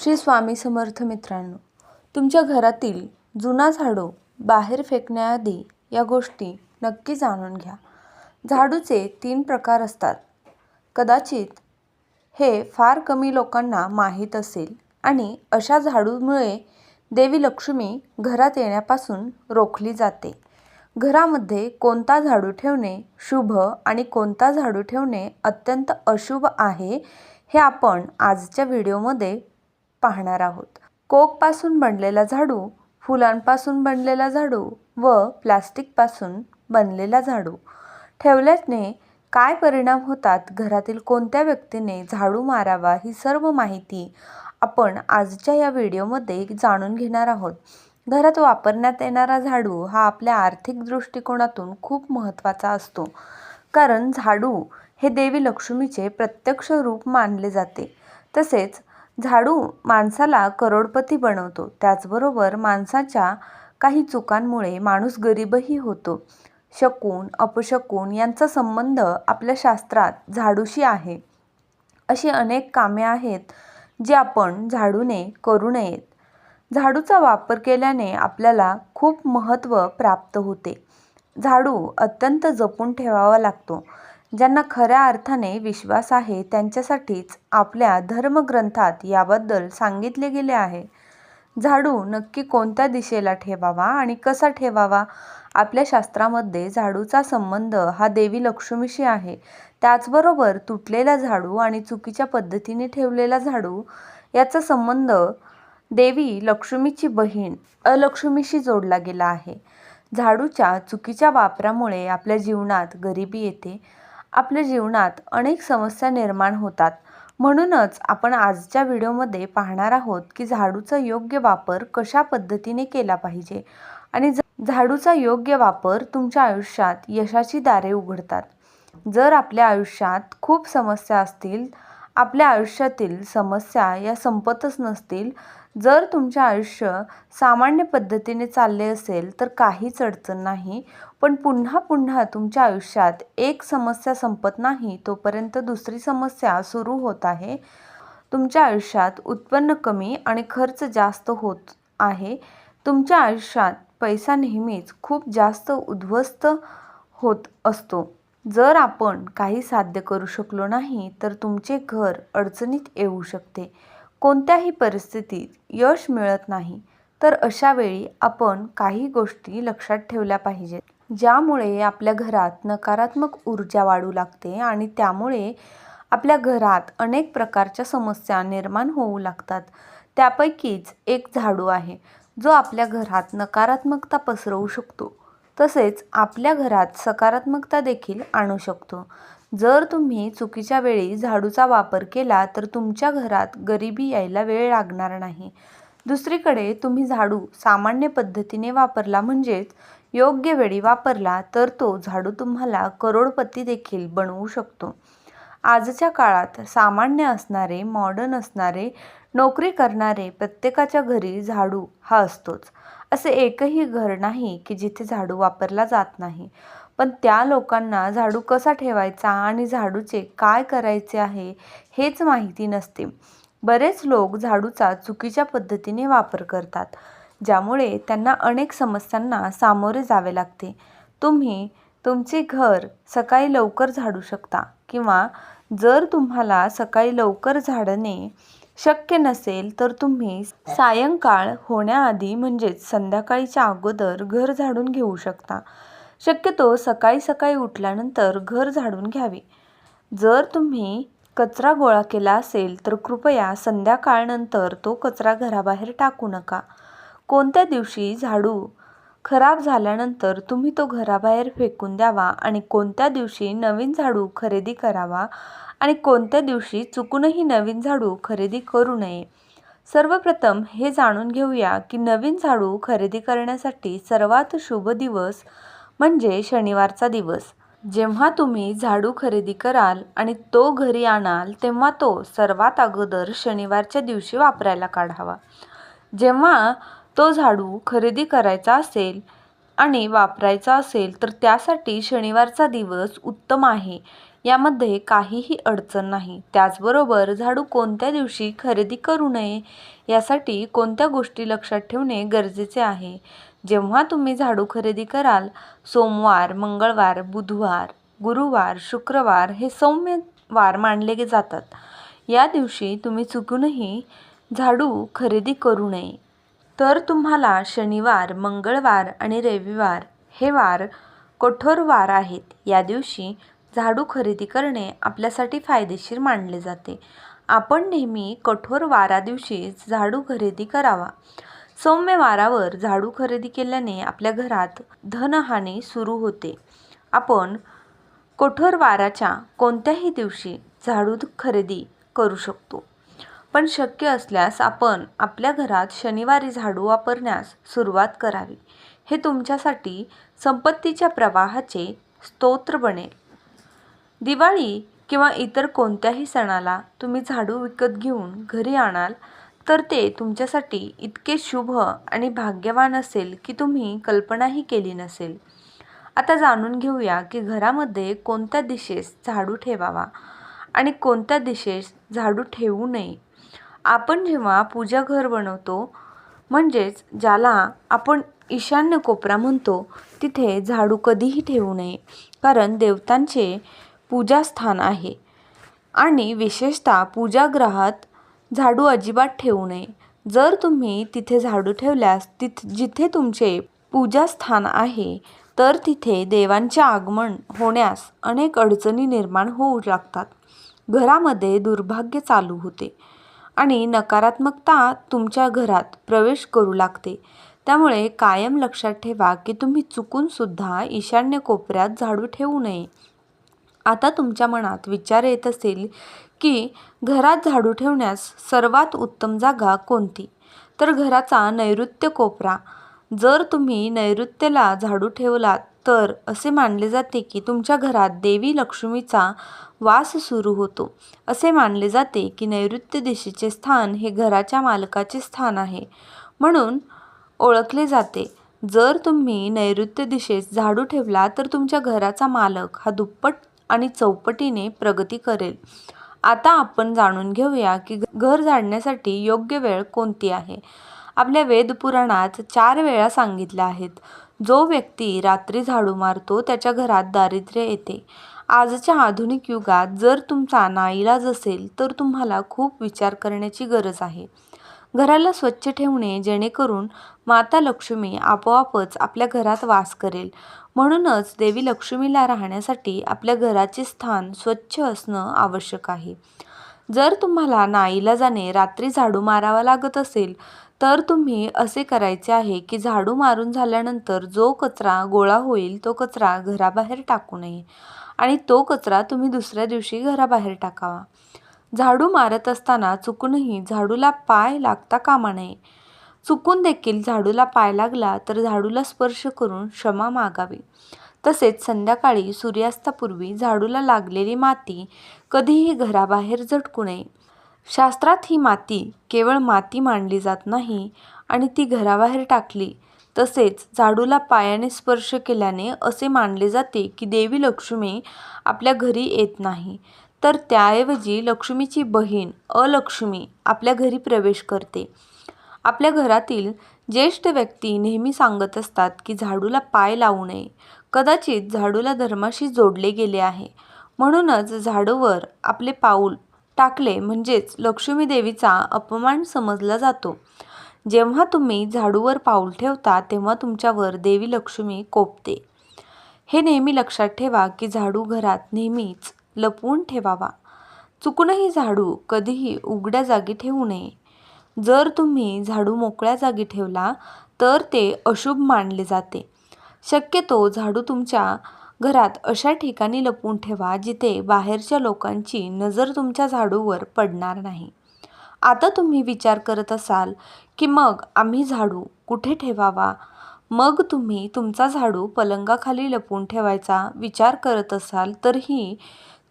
श्री स्वामी समर्थ मित्रांनो तुमच्या घरातील जुना झाडू बाहेर फेकण्याआधी या गोष्टी नक्की जाणून घ्या. झाडूचे तीन प्रकार असतात. कदाचित हे फार कमी लोकांना माहीत असेल आणि अशा झाडूमुळे देवी लक्ष्मी घरात येण्यापासून रोखली जाते. घरामध्ये कोणता झाडू ठेवणे शुभ आणि कोणता झाडू ठेवणे अत्यंत अशुभ आहे हे आपण आजच्या व्हिडिओमध्ये पाहणार आहोत. कोकपासून बनलेला झाडू फुलांपासून बनलेला झाडू व प्लास्टिकपासून बनलेला झाडू. ठेवल्याने काय परिणाम होतात? घरातील कोणत्या व्यक्तीने झाडू मारावा ही सर्व माहिती आपण आजच्या या व्हिडिओमध्ये जाणून घेणार आहोत. घरात वापरण्यात येणारा झाडू हा आपल्या आर्थिक दृष्टिकोनातून खूप महत्त्वाचा असतो. कारण झाडू हे देवी लक्ष्मीचे प्रत्यक्ष रूप मानले जाते. तसेच झाडू माणसाला करोडपती बनवतो. त्याचबरोबर माणसाच्या काही चुकांमुळे माणूस गरीबही होतो. शकून अपशकून यांचा संबंध आपल्या शास्त्रात झाडूशी आहे. अशी अनेक कामे आहेत जी आपण झाडूने करू नयेत. झाडूचा वापर केल्याने आपल्याला खूप महत्त्व प्राप्त होते. झाडू अत्यंत जपून ठेवावा लागतो. ज्यांना खऱ्या अर्थाने विश्वास आहे त्यांच्यासाठीच आपल्या धर्मग्रंथात याबद्दल सांगितले गेले आहे. झाडू नक्की कोणत्या दिशेला ठेवावा आणि कसा ठेवावा? आपल्या शास्त्रामध्ये झाडूचा संबंध हा देवी लक्ष्मीशी आहे. त्याचबरोबर तुटलेला झाडू आणि चुकीच्या पद्धतीने ठेवलेला झाडू याचा संबंध देवी लक्ष्मीची बहीण अलक्ष्मीशी जोडला गेला आहे. झाडूच्या चुकीच्या वापरामुळे आपल्या जीवनात गरिबी येते. आपल्या जीवनात अनेक समस्या निर्माण होतात. म्हणूनच आपण आजच्या व्हिडिओमध्ये पाहणार आहोत की झाडूचा योग्य वापर कशा पद्धतीने केला पाहिजे आणि झाडूचा योग्य वापर तुमच्या आयुष्यात यशाची दारे उघडतात. जर आपल्या आयुष्यात खूप समस्या असतील आपल्या आयुष्यातील समस्या या संपतच नसतील जर तुमचे आयुष्य सामान्य पद्धतीने चालले असेल तर काहीच अडचण नाही. पण पुन्हा पुन्हा तुमच्या आयुष्यात एक समस्या संपत नाही तोपर्यंत दुसरी समस्या सुरू होत आहे. तुमच्या आयुष्यात उत्पन्न कमी आणि खर्च जास्त होत आहे. तुमच्या आयुष्यात पैसा नेहमीच खूप जास्त उद्ध्वस्त होत असतो. जर आपण काही साध्य करू शकलो नाही तर तुमचे घर अडचणीत येऊ शकते. कोणत्याही परिस्थितीत यश मिळत नाही. तर अशा वेळी आपण काही गोष्टी लक्षात ठेवल्या पाहिजेत. ज्यामुळे आपल्या घरात नकारात्मक ऊर्जा वाढू लागते आणि त्यामुळे आपल्या घरात अनेक प्रकारच्या समस्या निर्माण होऊ लागतात. त्यापैकीच एक झाडू आहे जो आपल्या घरात नकारात्मकता पसरवू शकतो. तसेच आपल्या घरात सकारात्मकता देखील आणू शकतो. जर तुम्ही चुकीच्या वेळी झाडूचा वापर केला तर तुमच्या घरात गरिबी यायला वेळ लागणार नाही. दुसरीकडे तुम्ही झाडू सामान्य पद्धतीने वापरला म्हणजेच योग्य वेळी वापरला तर तो झाडू तुम्हाला करोडपती देखील बनवू शकतो. आजच्या काळात सामान्य असणारे मॉडर्न असणारे नोकरी करणारे प्रत्येकाच्या घरी झाडू हा असतोच. असे एकही घर नाही की जिथे झाडू वापरला जात नाही. पण त्या लोकांना झाडू कसा ठेवायचा आणि झाडूचे काय करायचे आहे हेच माहिती नसते. बरेच लोक झाडूचा चुकीच्या पद्धतीने वापर करतात. ज्यामुळे त्यांना अनेक समस्यांना सामोरे जावे लागते. तुम्ही तुमचे घर सकाळी लवकर झाडू शकता किंवा जर तुम्हाला सकाळी लवकर झाडणे शक्य नसेल तर तुम्ही सायंकाळ होण्याआधी म्हणजेच संध्याकाळीच्या अगोदर घर झाडून घेऊ शकता. शक्यतो सकाळी सकाळी उठल्यानंतर घर झाडून घ्यावे. जर तुम्ही कचरा गोळा केला असेल तर कृपया संध्याकाळनंतर तो कचरा घराबाहेर टाकू नका. कोणत्या दिवशी झाडू खराब झाल्यानंतर तुम्ही तो घराबाहेर फेकून द्यावा आणि कोणत्या दिवशी नवीन झाडू खरेदी करावा आणि कोणत्या दिवशी चुकूनही नवीन झाडू खरेदी करू नये. सर्वप्रथम हे जाणून घेऊया की नवीन झाडू खरेदी करण्यासाठी सर्वात शुभ दिवस म्हणजे शनिवारचा दिवस. जेव्हा तुम्ही झाडू खरेदी कराल आणि तो घरी आणाल तेव्हा तो सर्वात अगोदर शनिवारच्या दिवशी वापरायला काढावा. जेव्हा तो झाडू खरेदी करायचा असेल आणि वापरायचा असेल तर त्यासाठी शनिवारचा दिवस उत्तम आहे. यामध्ये काहीही अडचण नाही. त्याचबरोबर झाडू कोणत्या दिवशी खरेदी करू नये यासाठी कोणत्या गोष्टी लक्षात ठेवणे गरजेचे आहे? जेव्हा तुम्ही झाडू खरेदी कराल सोमवार मंगळवार बुधवार गुरुवार शुक्रवार हे सौम्य वार मानले गे जातात. या दिवशी तुम्ही चुकूनही झाडू खरेदी करू नये. तर तुम्हाला शनिवार मंगळवार आणि रविवार हे वार कठोर वार आहेत. या दिवशी झाडू खरेदी करणे आपल्यासाठी फायदेशीर मानले जाते. आपण नेहमी कठोर वारा दिवशी झाडू खरेदी करावा. सौम्य वारावर झाडू खरेदी केल्याने आपल्या घरात धनहानी सुरू होते. आपण कठोर वाराच्या कोणत्याही दिवशी झाडू खरेदी करू शकतो. पण शक्य असल्यास आपण आपल्या घरात शनिवारी झाडू वापरण्यास सुरुवात करावी. हे तुमच्यासाठी संपत्तीच्या प्रवाहाचे स्तोत्र बनेल. दिवाळी किंवा इतर कोणत्याही सणाला तुम्ही झाडू विकत घेऊन घरी आणाल तर ते तुमच्यासाठी इतके शुभ आणि भाग्यवान असेल की तुम्ही कल्पनाही केली नसेल. आता जाणून घेऊया की घरामध्ये कोणत्या दिशेस झाडू ठेवावा आणि कोणत्या दिशेस झाडू ठेवू नये आपण जेव्हा पूजा घर बनवतो म्हणजेच ज्याला आपण ईशान्य कोपरा म्हणतो तिथे झाडू कधीही ठेवू नये कारण देवतांचे पूजास्थान आहे. आणि विशेषतः पूजागृहात झाडू अजिबात ठेवू नये. जर तुम्ही तिथे झाडू ठेवल्यास तिथ जिथे तुमचे पूजास्थान आहे तर तिथे देवांचे आगमन होण्यास अनेक अडचणी निर्माण होऊ लागतात. घरामध्ये दुर्भाग्य चालू होते. आणि नकारात्मकता तुमच्या घरात प्रवेश करू लागते. त्यामुळे कायम लक्षात ठेवा की तुम्ही चुकूनसुद्धा ईशान्य कोपऱ्यात झाडू ठेवू नये. आता तुमच्या मनात विचार येत असेल की घरात झाडू ठेवण्यास सर्वात उत्तम जागा कोणती? तर घराचा नैऋत्य कोपरा. जर तुम्ही नैऋत्येला झाडू ठेवलात तर असे मानले जाते की तुमच्या घरात देवी लक्ष्मीचा वास सुरू होतो. असे मानले जाते की नैऋत्य दिशेचे स्थान हे घराच्या मालकाचे स्थान आहे. म्हणून ओळखले जाते जर तुम्ही नैऋत्य दिशेस झाडू ठेवला तर तुमच्या घराचा मालक हा दुप्पट आणि चौपटीने प्रगती करेल. आता आपण जाणून घेऊया की घर झाडण्यासाठी योग्य वेळ कोणती आहे. आपल्या वेदपुराणात चार वेळा सांगितल्या आहेत. जो व्यक्ती रात्री झाडू मारतो त्याच्या घरात दारिद्र्य येते. आजच्या आधुनिक युगात जर तुमचा नाईलाज असेल तर तुम्हाला खूप विचार करण्याची गरज आहे. घराला स्वच्छ ठेवणे जेणेकरून माता लक्ष्मी आपोआपच आपल्या घरात वास करेल. म्हणूनच देवी लक्ष्मीला राहण्यासाठी आपल्या घराचे स्थान स्वच्छ असणं आवश्यक आहे. जर तुम्हाला नाईलाजाने रात्री झाडू मारावा लागत असेल तर तुम्ही असे करायचे आहे की झाडू मारून झाल्यानंतर जो कचरा गोळा होईल तो कचरा घराबाहेर टाकू नये आणि तो कचरा तुम्ही दुसऱ्या दिवशी घराबाहेर टाकावा. झाडू मारत असताना चुकूनही झाडूला पाय लागता कामा नये. चुकून देखील झाडूला पाय लागला तर झाडूला स्पर्श करून क्षमा मागावी. तसेच संध्याकाळी सूर्यास्तापूर्वी झाडूला लागलेली माती कधीही घराबाहेर झटकू नये. शास्त्रात ही माती केवळ माती मानली जात नाही आणि ती घराबाहेर टाकली. तसेच झाडूला पायाने स्पर्श केल्याने असे मानले जाते की देवी लक्ष्मी आपल्या घरी येत नाही. तर त्याऐवजी लक्ष्मीची बहीण अलक्ष्मी आपल्या घरी प्रवेश करते. आपल्या घरातील ज्येष्ठ व्यक्ती नेहमी सांगत असतात की झाडूला पाय लावू नये. कदाचित झाडूला धर्माशी जोडले गेले आहे. म्हणूनच झाडूवर आपले पाऊल टाकले म्हणजेच लक्ष्मी देवीचा अपमान समजला जातो. जेव्हा तुम्ही झाडूवर पाऊल ठेवता तेव्हा तुमच्यावर देवी लक्ष्मी कोपते. हे नेहमी लक्षात ठेवा की झाडू घरात नेहमीच लपवून ठेवावा. चुकूनही झाडू कधीही उघड्या जागी ठेवू नये. जर तुम्ही झाडू मोकळ्या जागी ठेवला तर ते अशुभ मानले जाते. शक्यतो झाडू तुमच्या घरात अशा ठिकाणी लपवून ठेवा जिथे बाहेरच्या लोकांची नजर तुमच्या झाडूवर पडणार नाही. आता तुम्ही विचार करत असाल की मग आम्ही झाडू कुठे ठेवावा? मग तुम्ही तुमचा झाडू पलंगाखाली लपवून ठेवायचा विचार करत असाल तर ही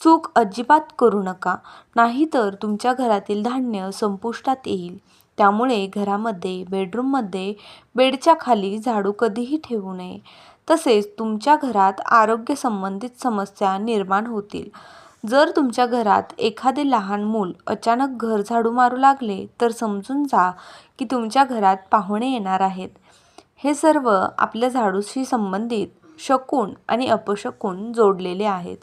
चूक अजिबात करू नका. नाहीतर तुमच्या घरातील धान्य संपुष्टात येईल. त्यामुळे घरामध्ये बेडरूममध्ये बेडच्या खाली झाडू कधीही ठेवू नये. तसेच तुमच्या घरात आरोग्य संबंधित समस्या निर्माण होतील. जर तुमच्या घरात एखादे लहान मूल अचानक घर झाडू मारू लागले तर समजून जा की तुमच्या घरात पाहुणे येणार आहेत. हे सर्व आपल्या झाडूशी संबंधित शकून आणि अपशकून जोडलेले आहेत.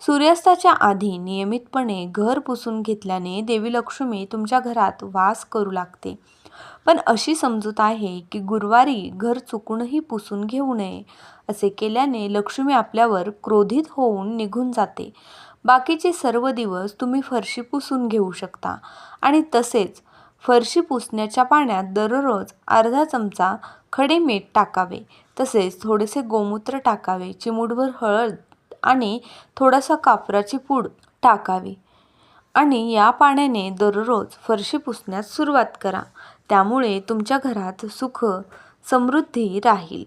सूर्यास्ताच्या आधी नियमितपणे घर पुसून घेतल्याने देवी लक्ष्मी तुमच्या घरात वास करू लागते. पण अशी समजूत आहे की गुरुवारी घर चुकूनही पुसून घेऊ नये असे केल्याने लक्ष्मी आपल्यावर क्रोधित होऊन निघून जाते. बाकीचे सर्व दिवस तुम्ही फरशी पुसून घेऊ शकता. आणि तसेच फरशी पुसण्याच्या पाण्यात दररोज अर्धा चमचा खडे मीठ टाकावे. तसेच थोडेसे गोमूत्र टाकावे चिमूटभर हळद आणि थोडासा कापराची पूड टाकावी. आणि या पाण्याने दररोज फरशी पुसण्यास सुरुवात करा. त्यामुळे तुमच्या घरात सुख समृद्धी राहील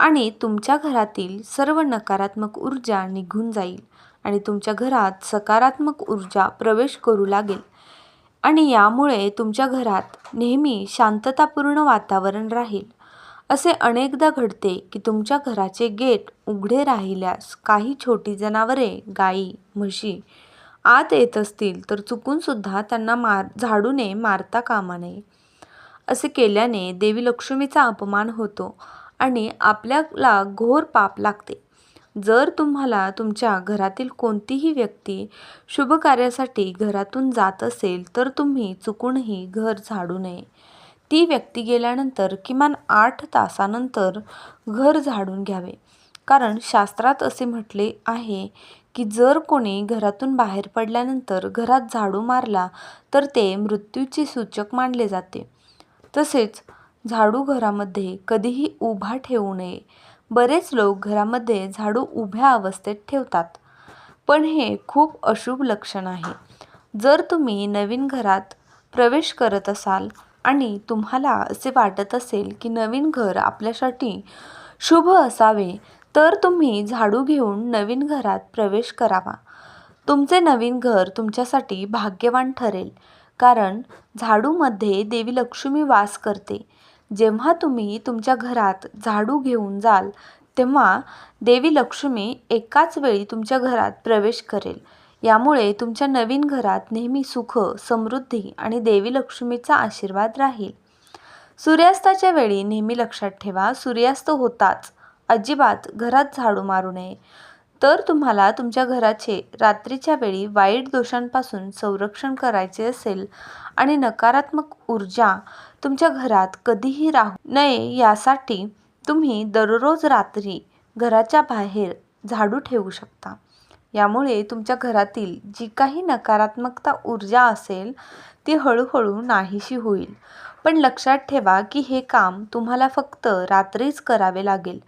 आणि तुमच्या घरातील सर्व नकारात्मक ऊर्जा निघून जाईल आणि तुमच्या घरात सकारात्मक ऊर्जा प्रवेश करू लागेल आणि यामुळे तुमच्या घरात नेहमी शांततापूर्ण वातावरण राहील. असे अनेकदा घडते की तुमच्या घराचे गेट उघडे राहिल्यास काही छोटी जनावरे गाई म्हशी आत येत असतील तर चुकूनसुद्धा त्यांना मार झाडूने मारता कामा नये. असे केल्याने देवी लक्ष्मीचा अपमान होतो आणि आपल्याला घोर पाप लागते. जर तुम्हाला तुमच्या घरातील कोणतीही व्यक्ती शुभ कार्यासाठी घरातून जात असेल तर तुम्ही चुकूनही घर झाडू नये. ती व्यक्ती गेल्यानंतर किमान आठ तासानंतर घर झाडून घ्यावे. कारण शास्त्रात असे म्हटले आहे की जर कोणी घरातून बाहेर पडल्यानंतर घरात झाडू मारला तर ते मृत्यूचे सूचक मानले जाते. तसेच झाडू घरामध्ये कधीही उभा ठेवू नये. बरेच लोक घरामध्ये झाडू उभ्या अवस्थेत ठेवतात. पण हे खूप अशुभ लक्षण आहे. जर तुम्ही नवीन घरात प्रवेश करत असाल आणि तुम्हाला असे वाटत असेल की नवीन घर आपल्यासाठी शुभ असावे तर तुम्ही झाडू घेऊन नवीन घरात प्रवेश करावा. तुमचे नवीन घर तुमच्यासाठी भाग्यवान ठरेल कारण झाडूमध्ये देवी लक्ष्मी वास करते. जेव्हा तुम्ही तुमच्या घरात झाडू घेऊन जाल तेव्हा देवी लक्ष्मी एकाच वेळी तुमच्या घरात प्रवेश करेल. यामुळे तुमच्या नवीन घरात नेहमी सुख समृद्धी आणि देवी लक्ष्मीचा आशीर्वाद राहील. सूर्यास्ताच्या वेळी नेहमी लक्षात ठेवा सूर्यास्त होताच. अजिबात घरात झाडू मारू नये. तर तुम्हाला तुमच्या घराचे रात्रीच्या वेळी वाईट दोषांपासून संरक्षण करायचे असेल आणि नकारात्मक ऊर्जा तुमच्या घरात कधीही राहू नये यासाठी तुम्ही दररोज रात्री घराच्या बाहेर झाडू ठेवू शकता. यामुळे तुमच्या घरातील जी काही नकारात्मकता ऊर्जा असेल ती हळूहळू नाहीशी होईल. पण लक्षात ठेवा की हे काम तुम्हाला फक्त रात्रीच करावे लागेल.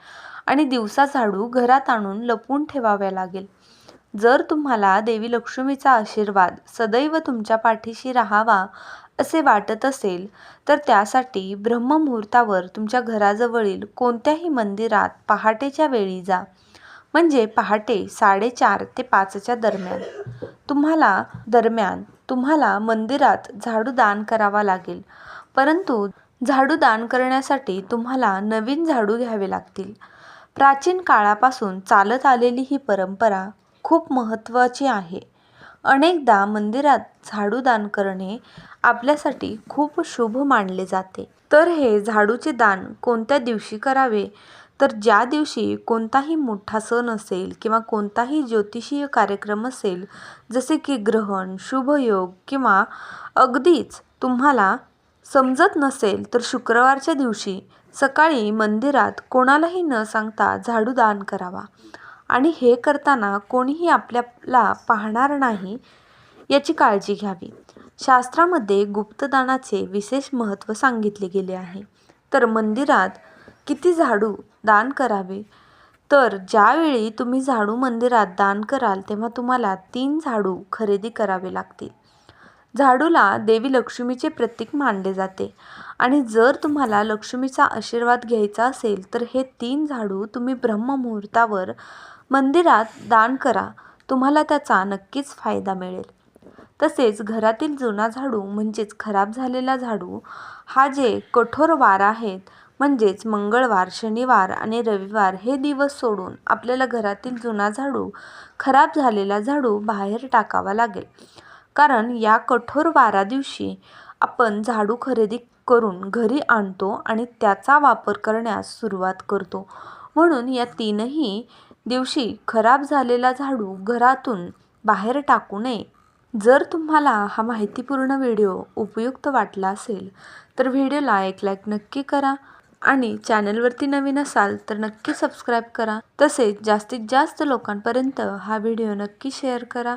आणि दिवसा झाडू घरात आणून लपवून ठेवाव्या लागेल. जर तुम्हाला देवी लक्ष्मीचा आशीर्वाद सदैव तुमच्या पाठीशी राहावा असे वाटत असेल तर त्यासाठी ब्रह्ममुहूर्तावर तुमच्या घराजवळील कोणत्याही मंदिरात पहाटेच्या वेळी जा. म्हणजे पहाटे साडेचार ते पाचच्या दरम्यान. तुम्हाला दरम्यान तुम्हाला मंदिरात झाडू दान करावा लागेल. परंतु झाडू दान करण्यासाठी तुम्हाला नवीन झाडू घ्यावे लागतील. प्राचीन काळापासून चालत आलेली ही परंपरा खूप महत्त्वाची आहे. अनेकदा मंदिरात झाडू दान करणे आपल्यासाठी खूप शुभ मानले जाते. तर हे झाडूचे दान कोणत्या दिवशी करावे? तर ज्या दिवशी कोणताही मोठा सण असेल किंवा कोणताही ज्योतिषीय कार्यक्रम असेल जसे की ग्रहण शुभयोग किंवा अगदीच तुम्हाला समजत नसेल तर शुक्रवारच्या दिवशी सकाळी मंदिरात कोणालाही न सांगता झाडू दान करावा. आणि हे करताना कोणीही आपल्याला पाहणार नाही याची काळजी घ्यावी. शास्त्रामध्ये गुप्तदानाचे विशेष महत्त्व सांगितले गेले आहे. तर मंदिरात किती झाडू दान करावे? तर ज्यावेळी तुम्ही झाडू मंदिरात दान कराल तेव्हा तुम्हाला तीन झाडू खरेदी करावे लागतील. झाडूला देवी लक्ष्मीचे प्रतीक मानले जाते. आणि जर तुम्हाला लक्ष्मीचा आशीर्वाद घ्यायचा असेल तर हे तीन झाडू तुम्ही ब्रह्ममुहूर्तावर मंदिरात दान करा. तुम्हाला त्याचा नक्कीच फायदा मिळेल. तसेच घरातील जुना झाडू म्हणजेच खराब झालेला झाडू हा जे कठोर वार आहेत म्हणजेच मंगळवार शनिवार आणि रविवार हे दिवस सोडून आपल्याला घरातील जुना झाडू खराब झालेला झाडू बाहेर टाकावा लागेल. कारण या कठोर वारा दिवशी आपण झाडू खरेदी करून घरी आणतो आणि त्याचा वापर करण्यास सुरुवात करतो. म्हणून या तीनही दिवशी खराब झालेला झाडू घरातून बाहेर टाकू नये. जर तुम्हाला हा माहितीपूर्ण व्हिडिओ उपयुक्त वाटला असेल तर व्हिडिओला एक लाईक नक्की करा आणि चॅनलवरती नवीन असाल तर नक्की सबस्क्राईब करा. तसेच जास्तीत जास्त लोकांपर्यंत हा व्हिडिओ नक्की शेअर करा.